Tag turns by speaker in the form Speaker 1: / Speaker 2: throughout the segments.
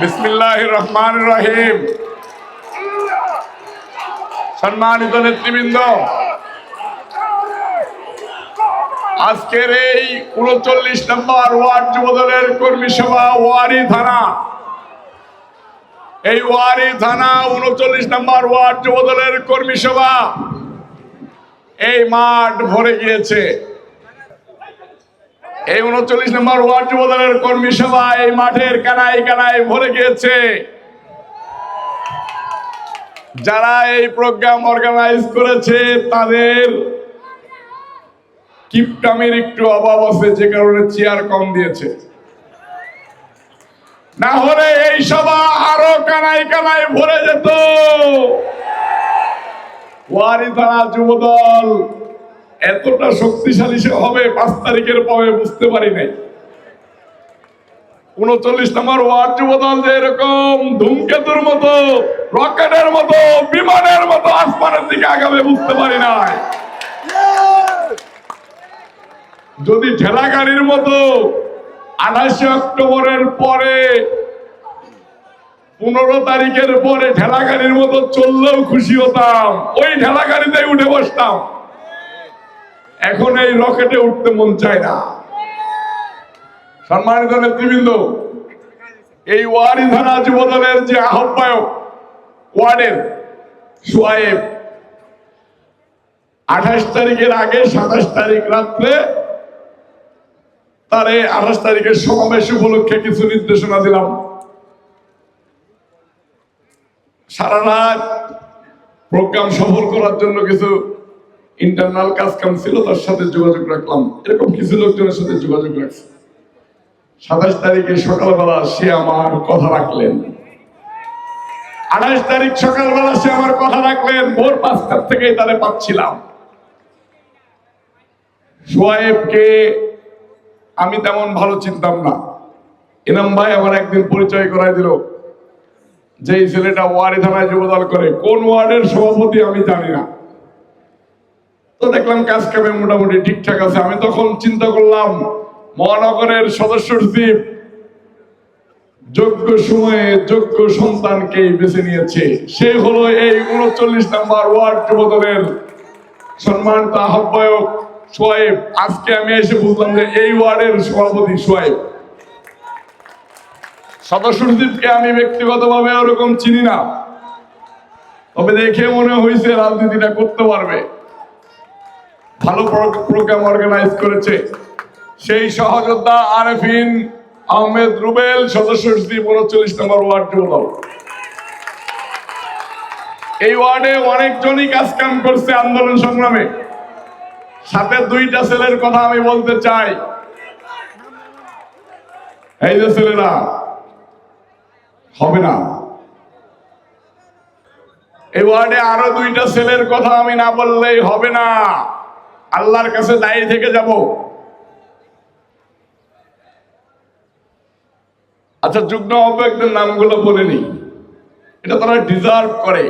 Speaker 1: বিসমিল্লাহ রহমান রহিম সম্মানিত নেতৃবৃন্দ, আজকের এই উনচল্লিশ নম্বর ওয়ার্ড যুবদলের কর্মী সভা ওয়ারি থানা। এই ওয়ারি থানা উনচল্লিশ নম্বর ওয়ার্ড যুবদলের কর্মী সভা এই মাঠ ভরে গিয়েছে। এই উনচল্লিশ নম্বর ওয়ার্ড যুবদলের কর্মী সভা এই মাঠের কানায় কানায় ভরে গিয়েছে। যারা এই প্রোগ্রাম অর্গানাইজ করেছে, তাদের কিপটামের একটু অভাব আছে, যে কারণে চেয়ার কম দিয়েছে। না হলে এই সভা আরও কানায় কানায় ভরে যেত। ওয়ারি থানা যুবদল এতটা শক্তিশালী সে হবে, পাঁচ তারিখের পরে বুঝতে পারি নাই। উনচল্লিশ নম্বর ওয়ার্ড যুবদল যে এরকম ধূমকেতুর মতো, রকেটের মতো, বিমানের মতো আসমানের দিকে আগাবে বুঝতে পারি নাই। যদি ঠেলা গাড়ির মতো আঠাশে অক্টোবরের পরে, পনেরো তারিখের পরে ঠেলা গাড়ির মতো চললেও খুশি হতাম, ওই ঠেলা গাড়িতে উঠে বসতাম। এখন এই রকেটে উঠতে মন চায় না। সম্মানিত নেতৃবৃন্দ, এই ওয়ারি থানা যুবদলের যে আহ্বায়ক, ওয়ার্ডের সোয়াইব, আঠাশ তারিখের আগে সাতাশ তারিখ রাত্রে তার এই আঠাশ তারিখের সমাবেশ উপলক্ষে কিছু নির্দেশনা দিলাম। সারা রাত প্রোগ্রাম সফল করার জন্য কিছু ইন্টারনাল কাজ কাম ছিল, তার সাথে যোগাযোগ রাখলাম। এরকম কিছু লোকজনের সাথে যোগাযোগ রাখছি। সাতাশ তারিখে সকালবেলা সে আমার কথা রাখলেন। আঠাশ তারিখ সকালবেলা সে আমার কথা রাখলেন। ভোর পাঁচটার থেকেই তারে পাচ্ছিলাম। সোয়েবকে আমি তেমন ভালো চিনতাম না। ইনাম ভাই আমার একদিন পরিচয় করাই দিল যে ছেলেটা ওয়ার্ডে থানায় যোগদান করে। কোন ওয়ার্ডের সভাপতি আমি জানি না। তো দেখলাম কাজ কামে মোটামুটি ঠিকঠাক আছে। আমি তখন চিন্তা করলাম, মহানগরের সদস্য সচিব যোগ্য সময়ে যোগ্য সন্তানকে বেছে নিয়েছে। সে হলো এই উনচল্লিশ নাম্বার ওয়ার্ড যুবদলের সম্মানিত আহ্বায়ক সোয়েব আজকে আমি এসে বুঝলাম যে এই ওয়ার্ডের সভাপতি সোয়েব সদস্য সচিবকে আমি ব্যক্তিগতভাবে ওরকম চিনি না। তবে দেখে মনে হয়েছে রাজনীতিটা করতে পারবে। ভালো প্রোগ্রাম অর্গানাইজ করেছে। সেই সহযোদ্ধা আরেফিন আহমেদ রুবেল, সদস্য সচিব উনচল্লিশ নম্বর ওয়ার্ড যুবদল এই ওয়ার্ডে অনেকজনই কাজ কাম করছে আন্দোলন সংগ্রামে। সাথে দুইটা ছেলের কথা আমি বলতে চাই। এই যে ছেলেরা, হবে না। এই ওয়ার্ডে আরও দুইটা ছেলের কথা আমি না বললেই হবে না। আল্লাহর কাছে দায়ী থেকে যাব। আচ্ছা যুগ্ম আহ্বায়কদের নামগুলো বলে নি এটা তারা ডিজার্ভ করে।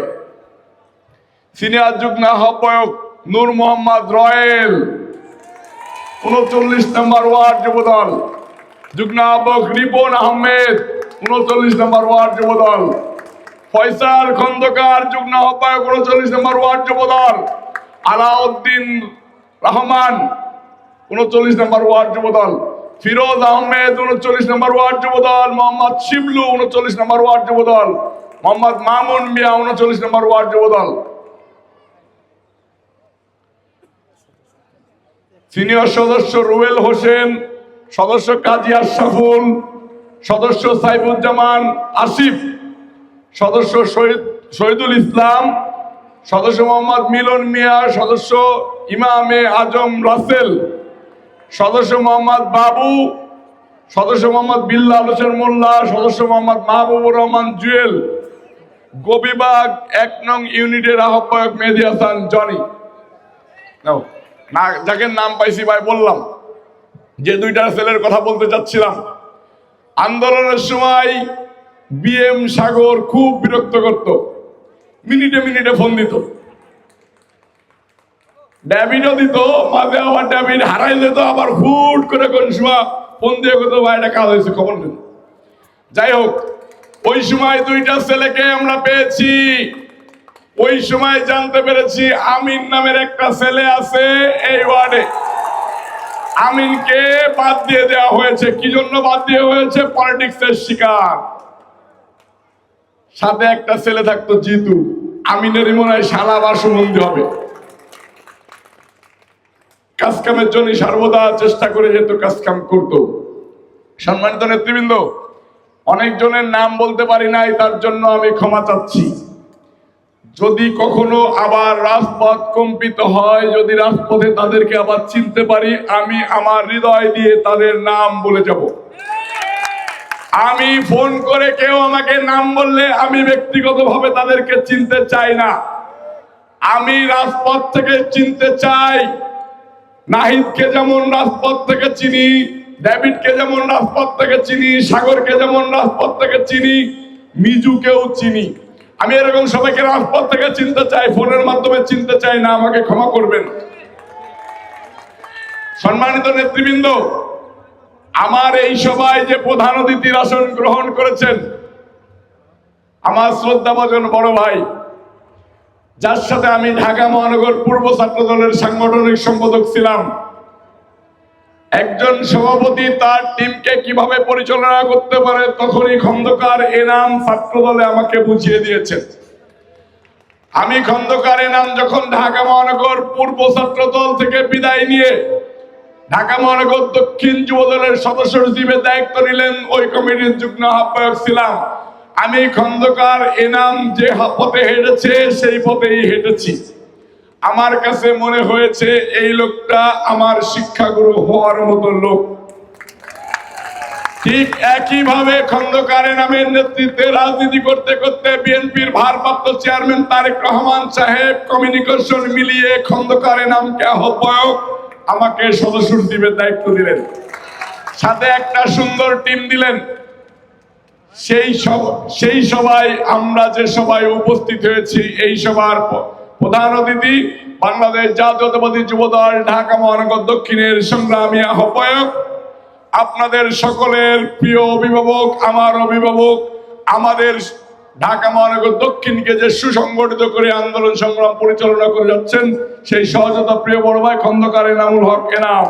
Speaker 1: সিনিয়র যুগ্ম আহ্বায়ক নূর মোহাম্মদ রয়েল, উনচল্লিশ নম্বর ওয়ার্ড যুবদল। যুগ্ম আহ্বায়ক রিপন আহমেদ, উনচল্লিশ নম্বর ওয়ার্ড যুবদল। ফয়সাল খন্দকার যুগ্ম আহ্বায়ক, উনচল্লিশ নম্বর ওয়ার্ড যুবদল। আলাউদ্দিন রহমান, উনচল্লিশ নম্বর ওয়ার্ড যুবদল। ফিরোজ আহমেদ, উনচল্লিশ নম্বর ওয়ার্ড যুবদল। মোহাম্মদ শিবলু, উনচল্লিশ নম্বর ওয়ার্ড যুবদল। মোহাম্মদ মামুন মিয়া, উনচল্লিশ নম্বর ওয়ার্ড যুবদল। সিনিয়র সদস্য রুবেল হোসেন, সদস্য কাজী আশরাফুল, সদস্য সাইফুজ্জামান আসিফ, সদস্য শহীদ শহীদুল ইসলাম সদস্য মোহাম্মদ মিলন মিয়া, সদস্য ইমামে আজম রাসেল, সদস্য মোহাম্মদ বাবু, সদস্য মোহাম্মদ বিল্লাল হোসেন মোল্লা, সদস্য মোহাম্মদ মাহবুবুর রহমান জুয়েল গোবিবাগ এক নং ইউনিটের আহ্বায়ক মেহেদি হাসান জনি। না, যাকে নাম পাইছি ভাই, বললাম যে দুইটা ছেলের কথা বলতে চাচ্ছিলাম। আন্দোলনের সময় বিএম সাগর খুব বিরক্ত করত। মিনিটে মিনিটে ফোন দিত। ড্যাবিটও দিত, মাঝে আবার ড্যাবিট হারাই যেত, আবার হুট করে কোন সময় ফোন দিয়ে কত ভাই, এটা কাজ হয়েছে, খবর নেই। যাই হোক, ওই সময় দুইটা ছেলেকে আমরা পেয়েছি। ওই সময় জানতে পেরেছি আমিন নামের একটা ছেলে আছে এই ওয়ার্ডে। আমিনকে বাদ দিয়ে দেওয়া হয়েছে। কি জন্য বাদ দিয়ে হয়েছে? পলিটিক্সের শিকার। সাথে একটা ছেলে থাকতো জিতু। আমিনেরই মনে হয় সারা বাসমন্দি হবে। কাজকামের জন্য সর্বদা চেষ্টা করে যেত কাজকাম করত। সম্মানিত নেতৃবৃন্দ, অনেকজনের নাম বলতে পারি নাই, তার জন্য আমি ক্ষমা চাচ্ছি। যদি কখনো আবার রাজপথ কম্পিত হয়, যদি রাজপথে তাদেরকে আবার চিনতে পারি, আমি আমার হৃদয় দিয়ে তাদের নাম বলে যাব। আমি ফোন করে কেউ আমাকে নাম বললে আমি ব্যক্তিগতভাবে তাদেরকে চিনতে চাই না। আমি রাজপথ থেকে চিনতে চাই। নাহিদকে যেমন রাজপথ থেকে চিনি, ডেভিডকে যেমন রাজপথ থেকে চিনি, সাগরকে যেমন রাজপথ থেকে চিনি, মিজুকেও চিনি। আমি এরকম সবাইকে রাজপথ থেকে চিনতে চাই, ফোনের মাধ্যমে চিনতে চাই না, আমাকে ক্ষমা করবেন। সম্মানিত নেতৃবৃন্দ আমার এই সভায় যে প্রধান অতিথির আসন গ্রহণ করেছেন, আমার শ্রদ্ধাভাজন বড় ভাই, যার সাথে আমি ঢাকা মহানগর পূর্ব ছাত্র দলের সাংগঠনিক সম্পাদক ছিলাম। একজন সভাপতি তার টিমকে কীভাবে পরিচালনা করতে পারে তখনই খন্দকার এনাম ছাত্র দলে আমাকে বুঝিয়ে দিয়েছেন। আমি খন্দকার এনাম যখন ঢাকা মহানগর পূর্ব ছাত্র দল থেকে বিদায় নিয়ে ঢাকা মহানগর দক্ষিণ যুব দলের সদস্য হিসেবে দায়িত্ব নিলেন ওই কমিটির যুগ্ম আহ্বায়ক ছিলাম। আমি খন্দকার এনাম যে পথে হেঁটেছে, সেই পথেই হেঁটেছি। আমার কাছে মনে হয়েছে, এই লোকটা আমার শিক্ষাগুরু হওয়ার মতো লোক। ঠিক একইভাবে খন্দকারের নামের নেতৃত্বে রাজনীতি করতে করতে বিএনপির ভারপ্রাপ্ত চেয়ারম্যান তারেক রহমান সাহেব কমিউনিকেশন মিলিয়ে খন্দকারের নামকে আহ্বায়ক আমাকে সদস্য হিসেবে দায়িত্ব দিলেন। সাথে একটা সুন্দর টিম দিলেন। সেই সব, সেই সভায় আমরা যে সবাই উপস্থিত হয়েছি, এই সভার প- প্রধান অতিথি বাংলাদেশ জাতীয়তাবাদী যুবদল ঢাকা মহানগর দক্ষিণের সংগ্রামী আহ্বায়ক। আপনাদের সকলের প্রিয় অভিভাবক, আমার অভিভাবক, আমাদের ঢাকা মহানগর দক্ষিণকে যে সুসংগঠিত করে আন্দোলন সংগ্রাম পরিচালনা করে যাচ্ছেন, সেই সহজতা প্রিয় বড় ভাই খন্দকার এনামুল হক এনাম।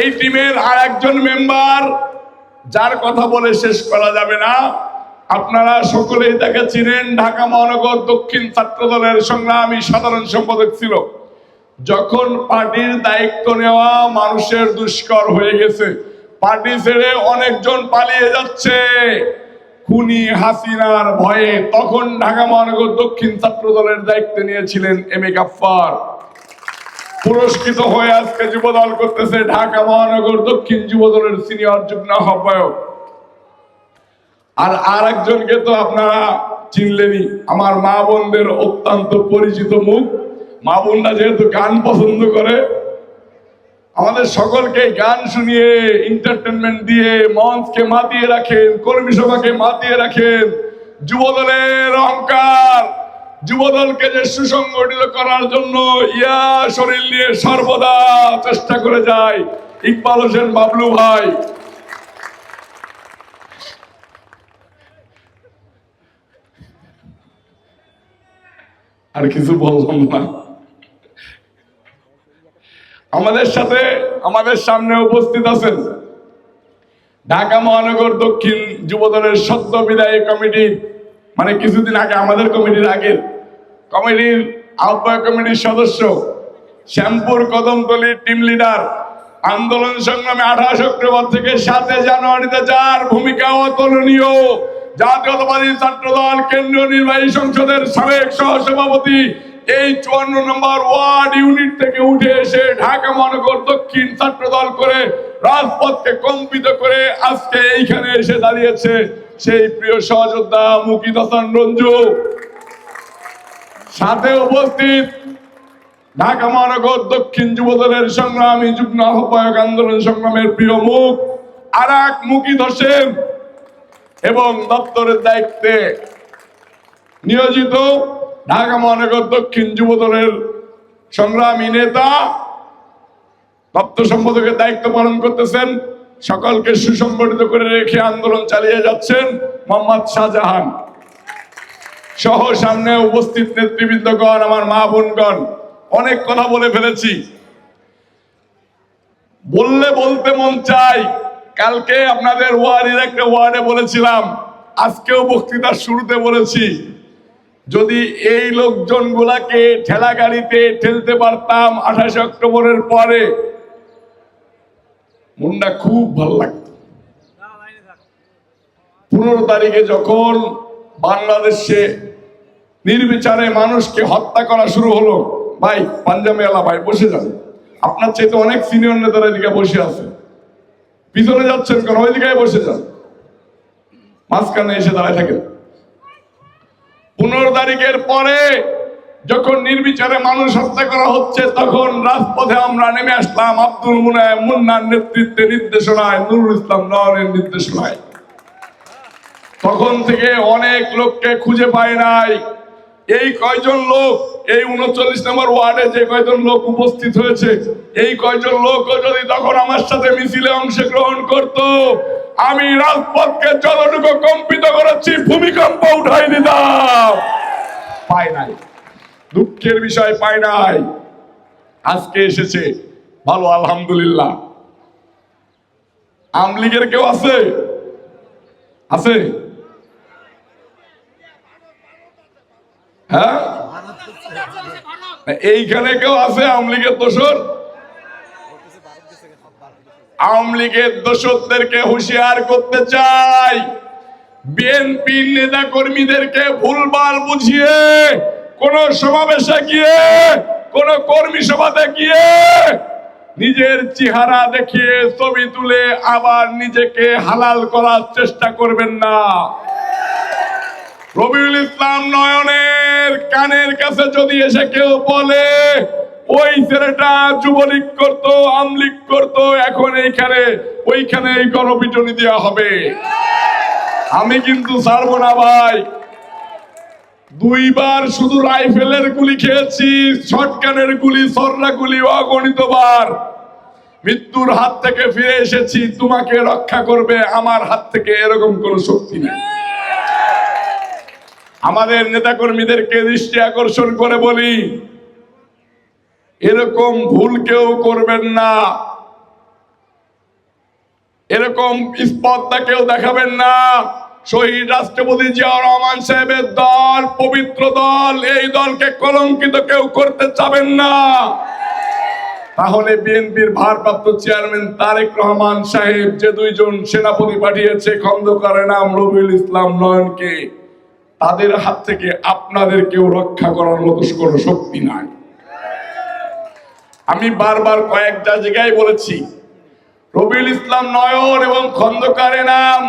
Speaker 1: এই টিমের আর একজন মেম্বার, যার কথা বলে শেষ করা যাবে না। আপনারা সকলেই তাকে চিনেন, ঢাকা মহানগর দক্ষিণ ছাত্র দলের সংগ্রামী সাধারণ সম্পাদক ছিল। যখন পার্টির দায়িত্ব নেওয়া মানুষের দুষ্কর হয়ে গেছে, পার্টি ছেড়ে অনেকজন পালিয়ে যাচ্ছে। খুনি হাসিনার ভয়ে তখন ঢাকা মহানগর দক্ষিণ ছাত্র দলের দায়িত্ব নিয়েছিলেন এম এ গাফফার। পুরস্কৃত হয়ে আজকে যুবদল করতেছে ঢাকা মহানগর দক্ষিণ যুবদলের সিনিয়র যুগ্ম আহ্বায়ক। আর আর একজনকে তো আপনারা চিনলেনই, আমার মা বোনদের অত্যন্ত পরিচিত মুখ। মা বোনরা যেহেতু গান পছন্দ করে আমাদের সকলকে গান শুনিয়ে এন্টারটেনমেন্ট দিয়ে, মঞ্চকে মাতিয়ে রাখেন, কর্মী সভাকে মাতিয়ে রাখেন। যুবদলের অহংকার, যুবদলকে যে সুসংগঠিত করার জন্য ইয়া শরীর নিয়ে সর্বদা চেষ্টা করে যায়, ইকবাল হোসেন বাবলু ভাই। আর কিছু বললাম না। আমাদের সাথে আমাদের সামনে উপস্থিত আছেন ঢাকা মহানগর দক্ষিণ যুবদলের সদ্য বিদায়ী কমিটি মানে কিছুদিন আগে আমাদের কমিটির আগে কমিটির আহ্বায়ক কমিটির সদস্য, শ্যামপুর কদমতলির টিম লিডার আন্দোলন সংগ্রামে আঠাশ অক্টোবর থেকে সাতে জানুয়ারিতে যার ভূমিকা অতুলনীয়, জাতীয়তাবাদী ছাত্রদল কেন্দ্রীয় নির্বাহী সংসদের সাবেক সহসভাপতি এই চুয়ান্ন নম্বর ওয়ার্ড ইউনিট থেকে উঠে এসে ঢাকা মহানগর দক্ষিণ ছাত্র দল করে রাজপথকে কম্পিত করে আজকে এইখানে এসে দাঁড়িয়েছে সেই প্রিয় সহযোদ্ধা মুকিত হাসান রঞ্জু। সাথে উপস্থিত ঢাকা মহানগর দক্ষিণ যুবদলের সংগ্রামী যুগ্ম আহ্বায়ক আন্দোলন সংগ্রামের প্রিয় মুখ আর এক হোসেন এবং দপ্তরের দায়িত্বে নিয়োজিত ঢাকা মহানগর দক্ষিণ যুবদলের সংগ্রামী নেতা দপ্তর সম্পাদকের দায়িত্ব পালন করতেছেন, সকলকে সুসংগঠিত করে রেখে আন্দোলন চালিয়ে যাচ্ছেন মোহাম্মদ শাহজাহান। সহ সামনে উপস্থিত নেতৃবৃন্দগণ, আমার মা বোনগণ, অনেক কথা বলে ফেলেছি। বললে বলতে মন চাই কালকে আপনাদের ওয়ার্ডের একটা ওয়ার্ডে বলেছিলাম, আজকেও বক্তৃতার শুরুতে বলেছি। যদি এই লোকজনগুলাকে ঠেলা গাড়িতে ঠেলতে পারতাম আঠাশে অক্টোবরের পরে মনটা খুব ভালো লাগতো। পনেরো তারিখে যখন বাংলাদেশে নির্বিচারে মানুষকে হত্যা করা শুরু হলো, ভাই, পাঞ্জাবি আলা ভাই, বসে যান। আপনার চাইতে অনেক সিনিয়র নেতারা এদিকে বসে আছে। পিছনে যাচ্ছেন কেন? ওইদিকে বসে যান। মাঝখানে এসে দাঁড়ায় থাকেন। পনেরো তারিখের পরে যখন নির্বিচারে মানুষ হত্যা করা হচ্ছে, তখন রাজপথে আমরা নেমে আসলাম আব্দুল মুনায় মুন্নার নেতৃত্বে নির্দেশনায়, নুরুল ইসলাম নয়নের নির্দেশনায়। তখন থেকে অনেক লোককে খুঁজে পায় নাই। এই কয়জন লোক, এই উনচল্লিশ নম্বর ওয়ার্ডে যে কয়জন লোক উপস্থিত হয়েছে, এই কয়জন লোকও যদি তখন আমার সাথে মিছিলে অংশগ্রহণ করত, আমি রাজপথকে যতটুকু কম্পিত করেছি, ভূমিকম্প উঠাই দিতাম। পাই নাই। দুঃখের বিষয়, পাই নাই। আজকে এসেছে। ভালো, আলহামদুলিল্লাহ। আমলিগের কেউ আছে? আছে? হ্যাঁ? এইখানে কেউ আছে আওয়ামী লীগের দোষর? আওয়ামী লীগের দোষরদেরকে হুঁশিয়ার করতে চাই। বিএনপি নেতা কর্মীদেরকে ভুলভাল বুঝিয়ে কোন সমাবেশে গিয়ে, কোন কর্মী সভাতে গিয়ে নিজের চেহারা দেখিয়ে ছবি তুলে আবার নিজেকে হালাল করার চেষ্টা করবেন না। রবিউল ইসলাম নয়নের কানের কাছে যদি এসে কেউ বলে, ওই ছেলেটা যুবলীগ করতো, আমলিগ করতো, এখন এইখানে ওইখানে এই গণপিটনি দেওয়া হবে। আমি কিন্তু ছাড়বো না ভাই। দুইবার শুধু রাইফেলের গুলি খেয়েছি, শটগানের গুলি, সরলা গুলি, অগণিত বার। মৃত্যুর হাত থেকে ফিরে এসেছি, তোমাকে রক্ষা করবে, আমার হাত থেকে এরকম কোন শক্তি নেই। আমাদের নেতাকর্মীদেরকে দৃষ্টি আকর্ষণ করে বলি? এরকম ভুল কেউ করবেন না। এরকম স্পর্ধা কেউ দেখাবেন না। শহীদ রাষ্ট্রপতি জিয়াউর রহমান সাহেবের দল, পবিত্র দল, এই দলকে কলঙ্কিত কেউ করতে চাবেন না। তাহলে বিএনপির ভারপ্রাপ্ত চেয়ারম্যান তারেক রহমান সাহেব যে দুইজন সেনাপতি পাঠিয়েছে খন্দকারের নাম রবিউল ইসলাম নয়নকে। তাদের হাত থেকে আপনাদেরকেও রক্ষা করার মতো কোনো শক্তি নাই। আমি বারবার কয়েকটা জায়গায় বলেছি, রবিউল ইসলাম নয়ন এবং খন্দকারের নাম,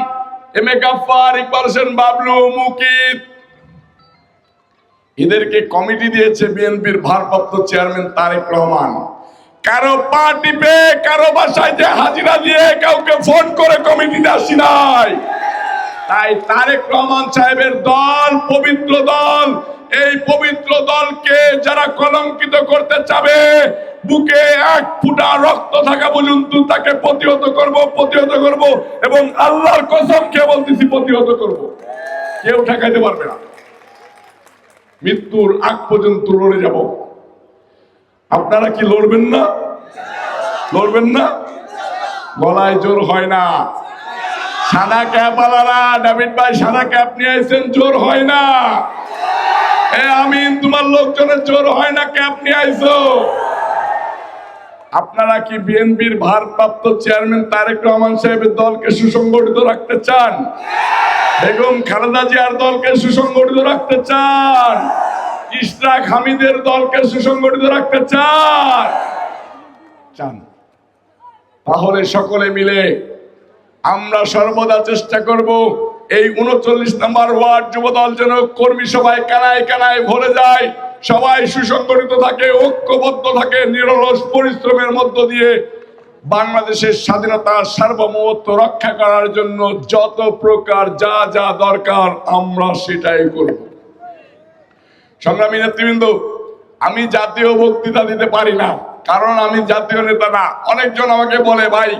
Speaker 1: এম এ গাফার ইকবাল বাবলু, মুকিত। এদেরকে কমিটি দিয়েছে বিএনপির ভারপ্রাপ্ত চেয়ারম্যান তারেক রহমান। কারও পা টিপে, কারও বাসায় যে হাজিরা দিয়ে কাউকে ফোন করে কমিটিতে আসি নাই। তাই তারেক রহমান সাহেবের দল, পবিত্র দল, এই পবিত্র দলকে যারা কলঙ্কিত করতে চাবে, বুকে এক ফুটা রক্ত থাকা পর্যন্ত তাকে প্রতিহত করব প্রতিহত করব এবং আল্লাহর কসম কে বলতেছি প্রতিহত করব। কেউ ঠেকাইতে পারবে না। মৃত্যুর আগ পর্যন্ত লড়ে যাব। আপনারা কি লড়বেন না? লড়বেন না? গলায় জোর হয় না। সাদা ক্যাপ আলারা ডেভিড ভাই, সাদা ক্যাপ নিয়ে এসেছেন জোর হয় না। এ আমিন, তোমার লোকজনের জোর হয় না ক্যাপ নিয়ে আইছো। আপনারা কি বিএনপির ভারপ্রাপ্ত চেয়ারম্যান তারেক রহমান সাহেবের দলকে সুসংগঠিত রাখতে চান? বেগম খালেদা জিয়ার দলকে সুসংগঠিত রাখতে চান? ইশরাক হামিদের দলকে সুসংগঠিত রাখতে চান? চান। তাহলে সকলে মিলে আমরা সর্বদা চেষ্টা করব এই উনচল্লিশ নম্বর ওয়ার্ড যুবদল যেন কর্মী সভায় কানায় কানায় ভরে যায়, সবাই সুসংগঠিত থাকে, ঐক্যবদ্ধ থাকে, নিরলস পরিশ্রমের মধ্য দিয়ে বাংলাদেশের স্বাধীনতার সার্বভৌমত্ব রক্ষা করার জন্য যত প্রকার যা যা দরকার আমরা সেটাই করব। সংগ্রামী নেতৃবৃন্দ, আমি জাতীয় বক্তৃতা দিতে পারি না, কারণ আমি জাতীয় নেতা না। অনেকজন আমাকে বলে, ভাই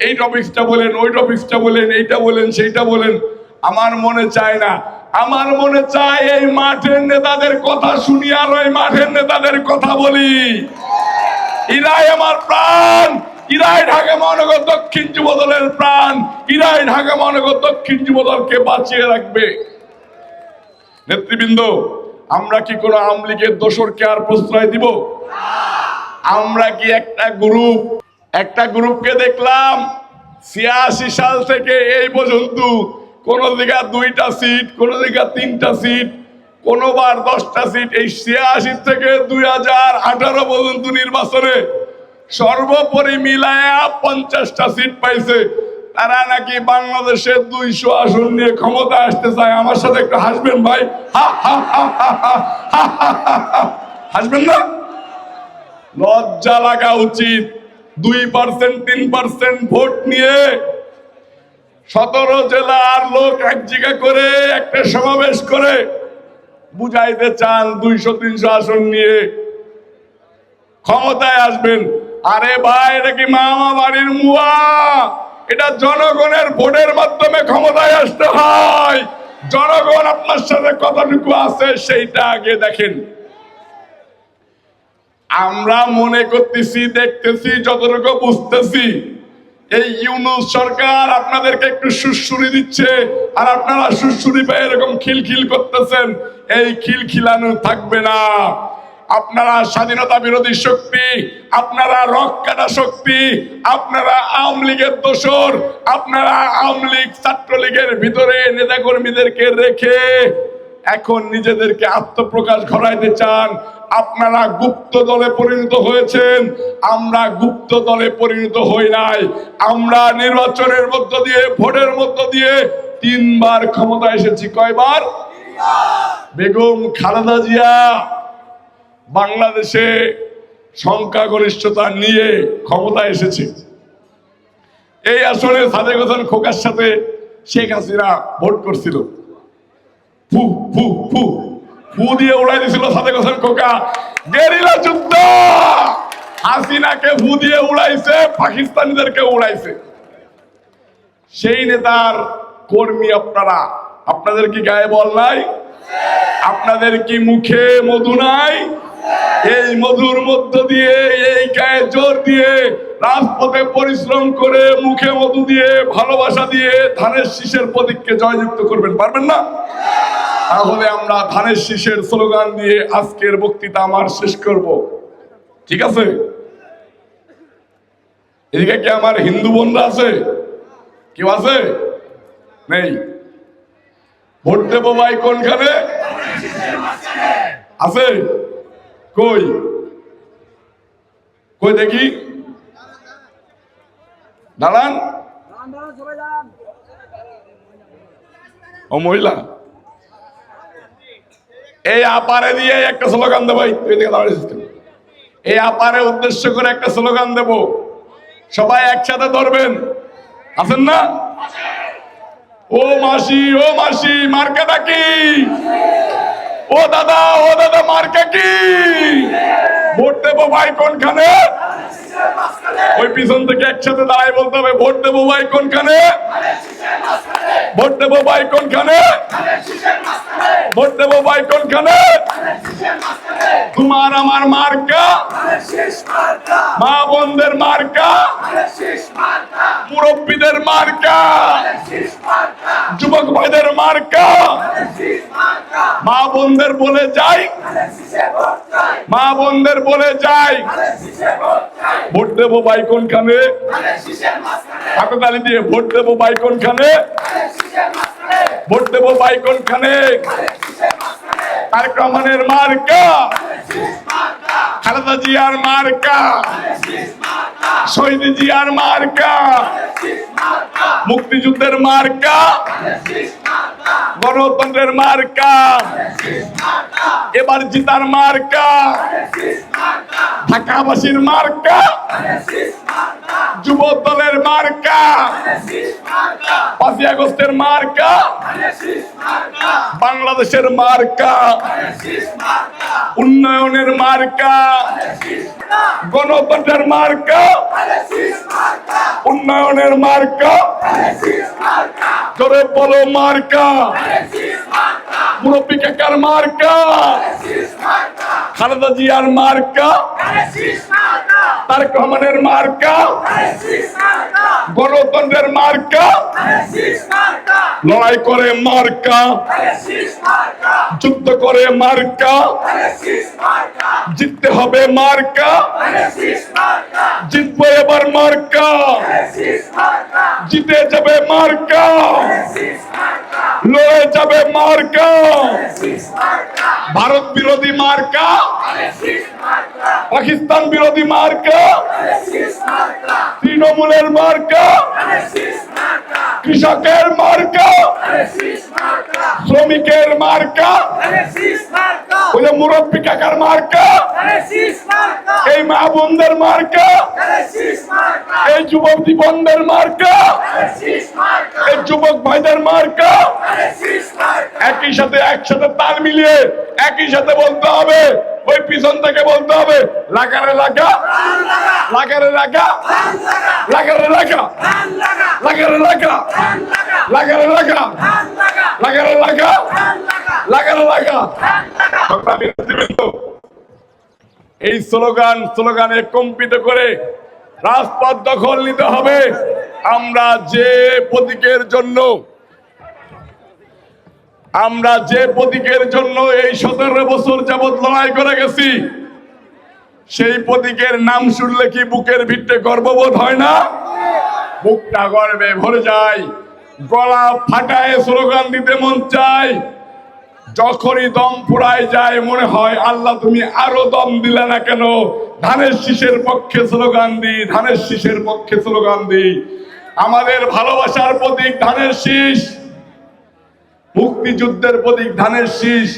Speaker 1: এই টপিক্সটা বলেন, ওই টপিক্সটা বলেন, এইটা বলেন, সেইটা বলেন। আমার মনে চায় না। আমার মনে চায় এই মাঠের নেতাদের কথা শুনি আর ওই মাঠের নেতাদের কথা বলি। ইরাই আমার প্রাণ। ইরাই ঢাকা মহানগর দক্ষিণ যুবদলের প্রাণ। ইরাই ঢাকা মহানগর দক্ষিণ যুবদলকে বাঁচিয়ে রাখবে। নেতৃবৃন্দ, আমরা কি কোনো আমলিগের দোসরকে আর প্রশ্রয় দিব? আমরা কি একটা গ্রুপ একটা গ্রুপকে দেখলাম ছিয়াশি সাল থেকে এই পর্যন্ত কোনো দিকে দুইটা সিট কোনো দিকে তিনটা সিট কোনোবার দশটা সিট এই ছিয়াশি থেকে দুই হাজার আঠারো পর্যন্ত নির্বাচনে সর্বোপরি মিলায়া পঞ্চাশটা সিট পাইছে। তারা নাকি বাংলাদেশে দুইশো আসন নিয়ে ক্ষমতা আসতে চায়। আমার সাথে একটু হাসবেন ভাই? হাসবেন না? লজ্জা লাগা উচিত। দুই পার্সেন্ট তিন পার্সেন্ট ভোট নিয়ে সতেরো জেলার লোক এক জায়গা করে, একটা সমাবেশ করে, বুঝাইতে চান দুইশো তিনশো আসন নিয়ে। ক্ষমতায় আসবেন। আরে ভাই, এটা কি মামা বাড়ির মুয়া? এটা জনগণের ভোটের মাধ্যমে ক্ষমতায় আসতে হয়। জনগণ আপনার সাথে কতটুকু আছে, সেইটা আগে দেখেন। আমরা মনে করতেছি, দেখতেছি, যতটুকু বুঝতেছি, এই ইউনুস সরকার আপনাদেরকে একটু সুশ্রুরি দিচ্ছে আর আপনারা সুশ্রুরি পেয়ে এরকম খিলখিল করতেছেন, এই খিলখিলানো থাকবে না। আপনারা স্বাধীনতা বিরোধী শক্তি, আপনারা রক কাটা শক্তি, আপনারা আওয়ামী লীগের দোসর আপনারা আওয়ামী লীগ ছাত্রলীগের ভিতরে নেতাকর্মীদেরকে রেখে এখন নিজেদেরকে আত্মপ্রকাশ ঘটাইতে চান। আপনারা গুপ্ত দলে পরিণত হয়েছেন। আমরা গুপ্ত দলে পরিণত হই নাই। আমরা নির্বাচনের মধ্য দিয়ে, ভোটের মধ্য দিয়ে তিনবার ক্ষমতা এসেছি। কয়বার? বেগম খালেদা জিয়া বাংলাদেশে সংখ্যাগরিষ্ঠতা নিয়ে ক্ষমতা এসেছে। এই আসনে সাদেক হোসেন খোকার সাথে শেখ হাসিনা ভোট করছিল। ফু ফু ফু। দিয়ে উড়াই দিছিল দিয়ে উড়াইছে, পাকিস্তানিদেরকে উড়াইছে। সেই নেতার কর্মী আপনারা, আপনাদের কি গায়ে বল নাই? আপনাদের কি মুখে মধু নাই? এই মধুর মধ্য দিয়ে, এই গায়ে জোর দিয়ে রাজপথে পরিশ্রম করে মুখে মধু দিয়ে, ভালোবাসা দিয়ে ধানের শীষের প্রতীককে জয়যুক্ত করবেন, পারবেন না? তাহলে আমরা ধানের শীষের স্লোগান দিয়ে আজকের বক্তৃতা আমার শেষ করব। ঠিক আছে? এদিকে কি আমার হিন্দু বন্ধু আছে? কেউ আছে? নেই। ভোট দেবো ভাই কোনখানে? আছে। কই? কই দেখি? দাঁড়ান। ও মহিলা এই আপারে দিয়ে একটা স্লোগান দেবো তুই দাঁড়িয়েছিস এই আপারে উদ্দেশ্য করে একটা স্লোগান দেব। সবাই একসাথে ধরবেন। আছেন না? ও মাসি ও মাসি মার্কাটা কি ও দাদা ও দাদা মার্কা কি? ভোট দেবো ভাই কোনখানে? ওই পিছন থেকে একসাথে দাঁড়ায় বলতে হবে ভোট দেবো ভাই কোনখানে? ভোট দেবো ভাই কোনখানে? ভোট দেবো ভাই কোনখানে? তোমার আমার মার্কা? মা বোনদের মার্কা? মুরব্বীদের মার্কা? যুবক ভাইদের মার্কা? মা বোনদের বলে যাই। মা বোনদের বলে যাই। ভোট দেবো ভাই কোনখানে? হাততালি দিয়ে ভোট দেবো ভাই কোনখানে? ভোট দেবো ভাই কোনখানে তারেক মার্কা। খালেদা জিয়ার মার্কা। শহীদ জিয়ার মার্কা। মুক্তিযুদ্ধের মার্কা। গণতন্ত্রের মার্কা। এবার জিতার মার্কা। ঢাকাবাসীর মার্কা। যুব দলের মার্কা। পাঁচই আগস্টের মার্কা। বাংলাদেশের মার্কা। উন্নয়নের মার্কা। গণতন্ত্রের মার্কা। উন্নয়নের মার্কা। জোরে বলো মার্কা। মুরব্বী কাকার মার্কা? খালেদা জিয়ার মার্কা? তারেক রহমানের মার্কা। গণতন্ত্রের মার্কা। লড়াই করে মার্কা। যুদ্ধ করে মার্কা। জিততে হবে মার্কা। জিতবো এবার মার্কা। জিতে যাবে মার্কা। লড়ে যাবে মার্কা। ভারত বিরোধী মার্কা। পাকিস্তান বিরোধী মার্কা। তৃণমূলের মার্কা? কৃষকের মার্কা? শ্রমিকের মার্কা? ওই মুরব্বী কাকার মার্কা? এই মা বোনদের মার্কা? এই যুবক জীবনদের মার্কা? এই যুবক ভাইদের মার্কা? একই সাথে, একসাথে তাল মিলিয়ে একই সাথে বলতে হবে ওই পিছন থেকে বলতে হবে, লাগারে লাগা লাগারে লাগা লাগারে লাগা লাগারে লাগা লাগারে লাগা লাগারে লাগা লাগারে লাগা। এই স্লোগান, স্লোগানে কম্পিত করে রাজপথ দখল নিতে হবে। আমরা যে প্রতীকের জন্য আমরা যে প্রতীকের জন্য এই সতেরো বছর যাবৎ লড়াই করে গেছি, সেই প্রতীকের নাম শুনলে কি বুকের ভিতরে গর্ববোধ হয় না? বুকটা গর্বে ভরে যায়, গলা ফাটায় স্লোগান দিতে মন চায়। যখনই দম ফুরায় যায়, মনে হয়, আল্লাহ, তুমি আরও দম দিলে না কেন? ধানের শীষের পক্ষে স্লোগান দিই, ধানের শীষের পক্ষে স্লোগান দিই। আমাদের ভালোবাসার প্রতীক ধানের শীষ। মুক্তিযুদ্ধের প্রতীক ধানের শীষ,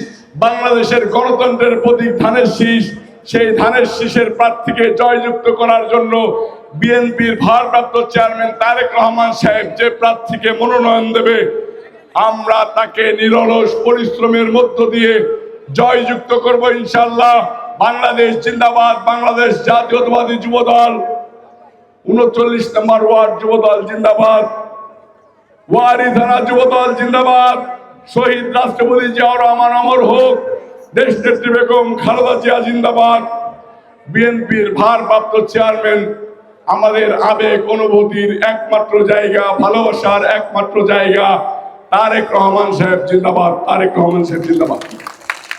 Speaker 1: বাংলাদেশের গণতন্ত্রের প্রতীক ধানের শীষ, সেই ধানের শীষের প্রার্থীকে জয়যুক্ত করার জন্য বিএনপির ভারপ্রাপ্ত চেয়ারম্যান তারেক রহমান সাহেব যে প্রার্থীকে মনোনয়ন দেবে, আমরা তাকে নিরলস পরিশ্রমের মধ্য দিয়ে জয়যুক্ত করব ইনশাল্লাহ বাংলাদেশ জিন্দাবাদ, বাংলাদেশ জাতীয়তাবাদী যুবদল, উনচল্লিশ নম্বর ওয়ার্ড যুবদল জিন্দাবাদ। ওয়ারি থানা যুবদল জিন্দাবাদ। শহীদ রাষ্ট্রপতি জিয়াউর রহমান অমর হোক, দেশ নেত্রী বেগম খালেদা জিয়া জিন্দাবাদ, বিএনপির ভারপ্রাপ্ত চেয়ারম্যান, আমাদের আবেগ অনুভূতির একমাত্র জায়গা, ভালোবাসার একমাত্র জায়গা, তারেক রহমান সাহেব জিন্দাবাদ, তারেক রহমান সাহেব জিন্দাবাদ।